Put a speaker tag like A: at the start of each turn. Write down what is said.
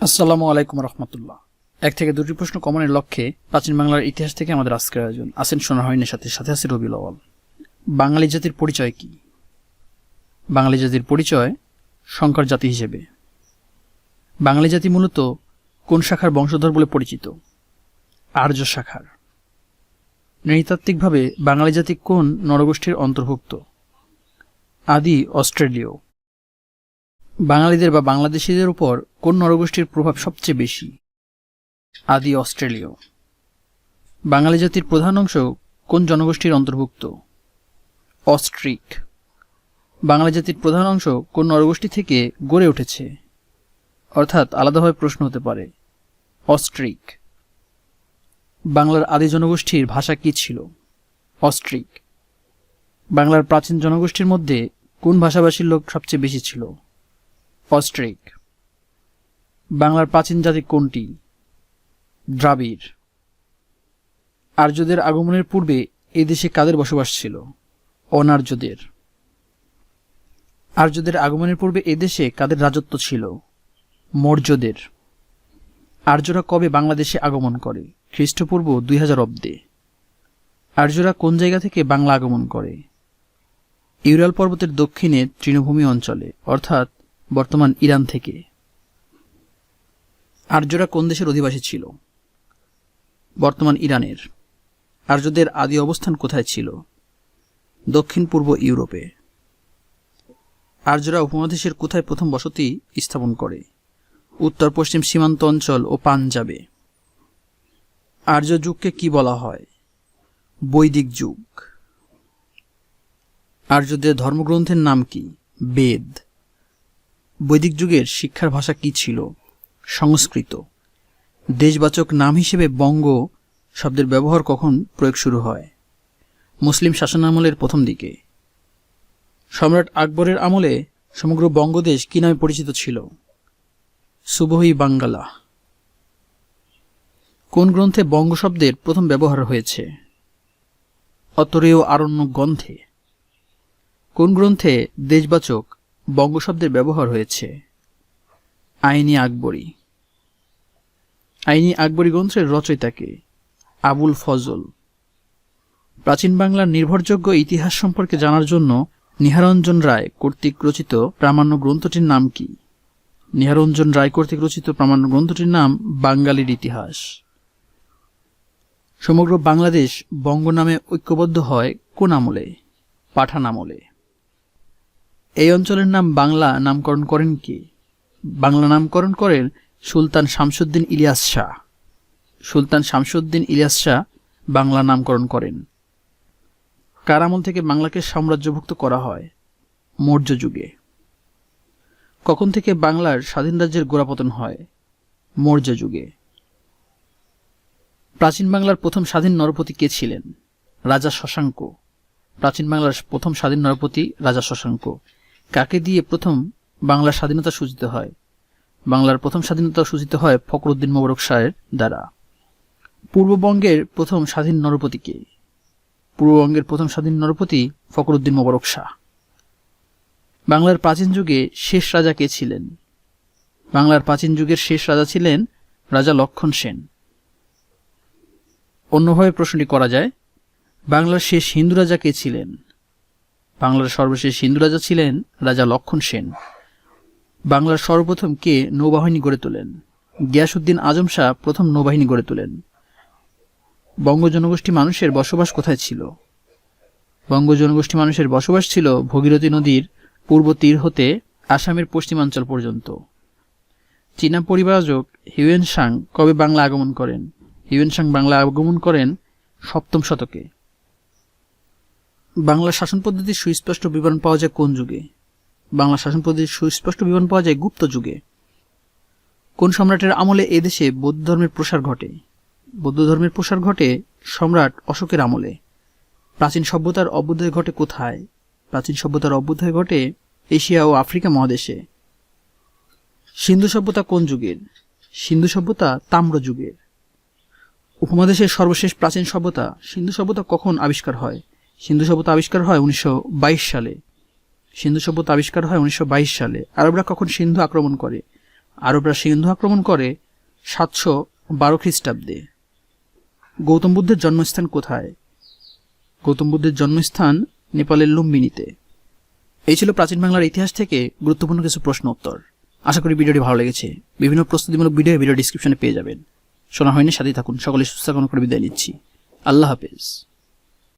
A: আসসালামু আলাইকুম রহমতুল্লাহ। এক থেকে দুটি প্রশ্ন কমনের লক্ষ্যে প্রাচীন বাংলার ইতিহাস থেকে আমাদের আজকের আয়োজন। আসেন সোনাহরিনের সাথে সাথে আছে রবি লওয়াল বাঙালি জাতির পরিচয় কি? বাঙালি জাতির পরিচয় শঙ্কর জাতি হিসেবে। বাঙালি জাতি মূলত কোন শাখার বংশধর বলে পরিচিত? আর্য শাখার। নৃতাত্ত্বিকভাবে বাঙালি জাতি কোন নরগোষ্ঠীর অন্তর্ভুক্ত? আদি অস্ট্রেলীয়। বাঙালিদের বা বাংলাদেশিদের উপর কোন নরগোষ্ঠীর প্রভাব সবচেয়ে বেশি? আদি অস্ট্রেলীয়। বাঙালি জাতির প্রধান অংশ কোন জনগোষ্ঠীর অন্তর্ভুক্ত? অস্ট্রিক। বাঙালি জাতির প্রধান অংশ কোন নরগোষ্ঠী থেকে গড়ে উঠেছে? অর্থাৎ আলাদাভাবে প্রশ্ন হতে পারে। অস্ট্রিক। বাংলার আদি জনগোষ্ঠীর ভাষা কি ছিল? অস্ট্রিক। বাংলার প্রাচীন জনগোষ্ঠীর মধ্যে কোন ভাষাভাষীর লোক সবচেয়ে বেশি ছিল? অস্ট্রিক। বাংলার প্রাচীন জাতি কোনটি? দ্রাবিড়। আর্যদের আগমনের পূর্বে এই দেশে কাদের বসবাস ছিল? অনার্যদের। আর্যদের আগমনের পূর্বে এদেশে কাদের রাজত্ব ছিল? মৌর্যদের। আর্যরা কবে বাংলাদেশে আগমন করে? খ্রিস্টপূর্ব দুই হাজার অব্দে। আর্যরা কোন জায়গা থেকে বাংলা আগমন করে? ইউরাল পর্বতের দক্ষিণে তৃণভূমি অঞ্চলে, অর্থাৎ বর্তমান ইরান থেকে। আর্যরা কোন দেশের অধিবাসী ছিল? বর্তমান ইরানের। আর্যদের আদি অবস্থান কোথায় ছিল? দক্ষিণ পূর্ব ইউরোপে। আর্যরা উপমহাদেশের কোথায় প্রথম বসতি স্থাপন করে? উত্তর, পশ্চিম সীমান্ত অঞ্চল ও পাঞ্জাবে। আর্য যুগকে কি বলা হয়? বৈদিক যুগ। আর্যদের ধর্মগ্রন্থের নাম কি? বেদ। বৈদিক যুগের শিক্ষার ভাষা কি ছিল? সংস্কৃত। দেশবাচক নাম হিসেবে বঙ্গ শব্দের ব্যবহার কখন প্রয়োগ শুরু হয়? মুসলিম শাসনামলের প্রথম দিকে। সম্রাট আকবরের আমলে সমগ্র বঙ্গদেশ কি নামে পরিচিত ছিল? সুবহি বাঙ্গালা। কোন গ্রন্থে বঙ্গ শব্দের প্রথম ব্যবহার হয়েছে? অতরেয় আরণ্য গ্রন্থে। কোন গ্রন্থে দেশবাচক বঙ্গ শব্দের ব্যবহার হয়েছে। আইনি আকবরী। আইনি আকবরী গ্রন্থের রচয়িতাকে আবুল ফজল। প্রাচীন বাংলার নির্ভরযোগ্য ইতিহাস সম্পর্কে জানার জন্য নিহারঞ্জন রায় কর্তৃক রচিত প্রামাণ্য গ্রন্থটির নাম কি? নিহারঞ্জন রায় কর্তৃক রচিত প্রামাণ্য গ্রন্থটির নাম বাঙালির ইতিহাস। সমগ্র বাংলাদেশ বঙ্গ নামে ঐক্যবদ্ধ হয় কোন আমলে? পাঠান আমলে। এই অঞ্চলের নাম বাংলা নামকরণ করেন কে? বাংলা নামকরণ করেন সুলতান শামসুদ্দিন ইলিয়াস শাহ। সুলতান শামসুদ্দিন ইলিয়াস শাহ বাংলা নামকরণ করেন। কার আমল থেকে বাংলাকে সাম্রাজ্যভুক্ত করা হয়? মৌর্য যুগে। কখন থেকে বাংলার স্বাধীন রাজ্যের গোড়াপতন হয়? মৌর্য যুগে। প্রাচীন বাংলার প্রথম স্বাধীন নরপতি কে ছিলেন? রাজা শশাঙ্ক। প্রাচীন বাংলার প্রথম স্বাধীন নরপতি রাজা শশাঙ্ক। কাকে দিয়ে প্রথম বাংলার স্বাধীনতা সূচিত হয়? বাংলার প্রথম স্বাধীনতা সূচিত হয় ফখরুদ্দিন মোবারক শাহের দ্বারা। পূর্ববঙ্গের প্রথম স্বাধীন নরপতি কে? পূর্ববঙ্গের প্রথম স্বাধীন নরপতি ফখরুদ্দিন মোবারক শাহ। বাংলার প্রাচীন যুগে শেষ রাজা কে ছিলেন? বাংলার প্রাচীন যুগের শেষ রাজা ছিলেন রাজা লক্ষণ সেন। অন্যভাবে প্রশ্নটি করা যায়, বাংলার শেষ হিন্দু রাজা কে ছিলেন? বাংলার সর্বশেষ হিন্দু রাজা ছিলেন রাজা লক্ষণ সেন। বাংলার সর্বপ্রথম কে নৌবাহিনী গড়ে তোলেন? গিয়াসুদ্দিন আজম শাহ প্রথম নৌবাহিনী গড়ে তোলেন। বঙ্গ জনগোষ্ঠী মানুষের বসবাস কোথায় ছিল? বঙ্গ জনগোষ্ঠী মানুষের বসবাস ছিল ভগীরথী নদীর পূর্ব তীর হতে আসামের পশ্চিমাঞ্চল পর্যন্ত। চীনা পরিবারজক হিউয়েন সাং কবে বাংলা আগমন করেন? হিউয়েন সাং বাংলা আগমন করেন সপ্তম শতকে। বাংলা শাসন পদ্ধতির সুস্পষ্ট বিবরণ পাওয়া যায় কোন যুগে? বাংলা শাসন পদ্ধতির সুস্পষ্ট বিবরণ পাওয়া যায় গুপ্ত যুগে। কোন সম্রাটের আমলে এদেশে বৌদ্ধ ধর্মের প্রসার ঘটে? বৌদ্ধ ধর্মের প্রসার ঘটে সম্রাট অশোকের আমলে। প্রাচীন সভ্যতার অভ্যুদয় ঘটে কোথায়? প্রাচীন সভ্যতার অভ্যুদয় ঘটে এশিয়া ও আফ্রিকা মহাদেশে। সিন্ধু সভ্যতা কোন যুগের? সিন্ধু সভ্যতা তাম্র যুগের। উপমহাদেশের সর্বশেষ প্রাচীন সভ্যতা, সিন্ধু সভ্যতা কখন আবিষ্কার হয়? সিন্ধু সভ্যতা আবিষ্কার হয় উনিশশো বাইশ সালে। সিন্ধু সভ্যতা আবিষ্কার হয় উনিশশো বাইশ সালে। আরবরা কখন সিন্ধু আক্রমণ করে? আরবরা সিন্ধু আক্রমণ করে সাতশো বারো খ্রিস্টাব্দে। গৌতম বুদ্ধের জন্মস্থান কোথায়? গৌতম বুদ্ধের জন্মস্থান নেপালের লুম্বিনীতে। এই ছিল প্রাচীন বাংলার ইতিহাস থেকে গুরুত্বপূর্ণ কিছু প্রশ্ন উত্তর। আশা করি ভিডিওটি ভালো লেগেছে। বিভিন্ন প্রস্তুতিমূলক ভিডিও ভিডিও ডিসক্রিপশনে পেয়ে যাবেন। শোনা হয়নি সাথে থাকুন। সকলে সুস্থ করে বিদায় নিচ্ছি। আল্লাহ হাফেজ।